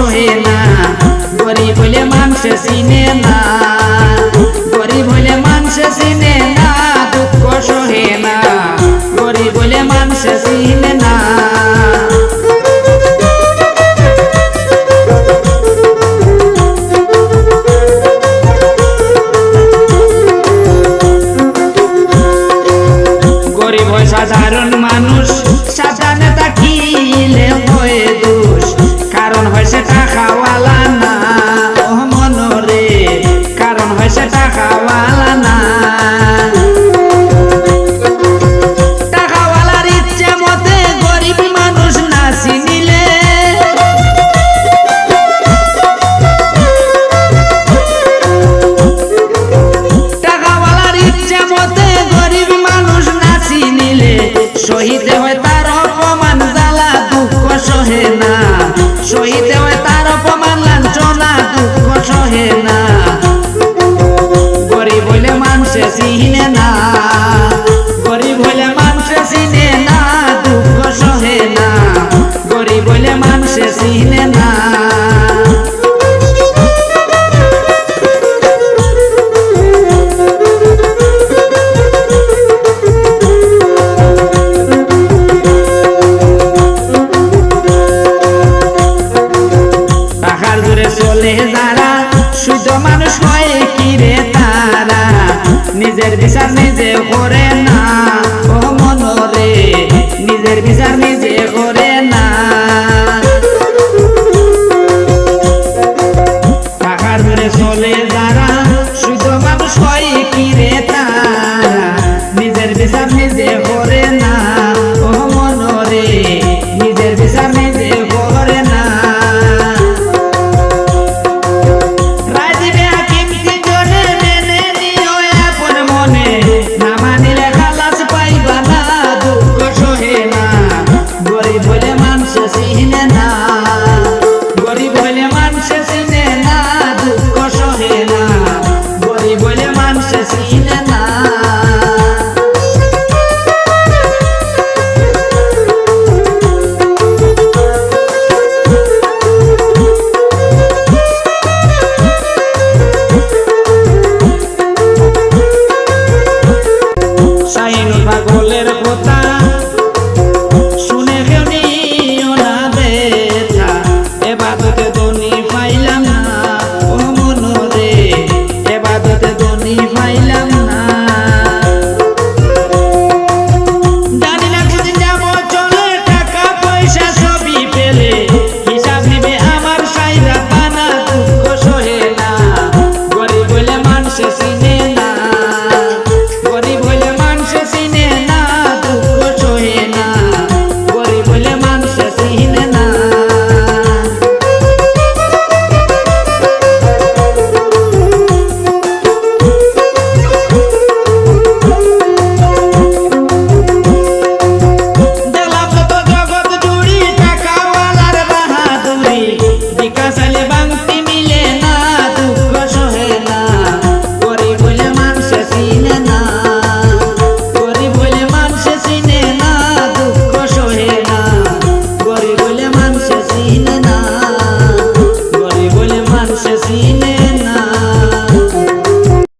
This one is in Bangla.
হয়ে না গরিব হলে মানুষে চিনে না। গরিব হলে মানুষে চিনে শহীদ হয় তার অপমান, লাঞ্ছনা, দুঃখ সহে না। গরিব হইলে মানুষে চিনে না। গরিব হইলে মানুষে চিনে না, দুঃখ সহে না। গরিব হইলে মানুষে চিনে না। মন্দ মানুষ হয় কি রে তারা? নিজের বিচার নিজে করে না। ও মনরে, নিজের বিচার নিজে Marina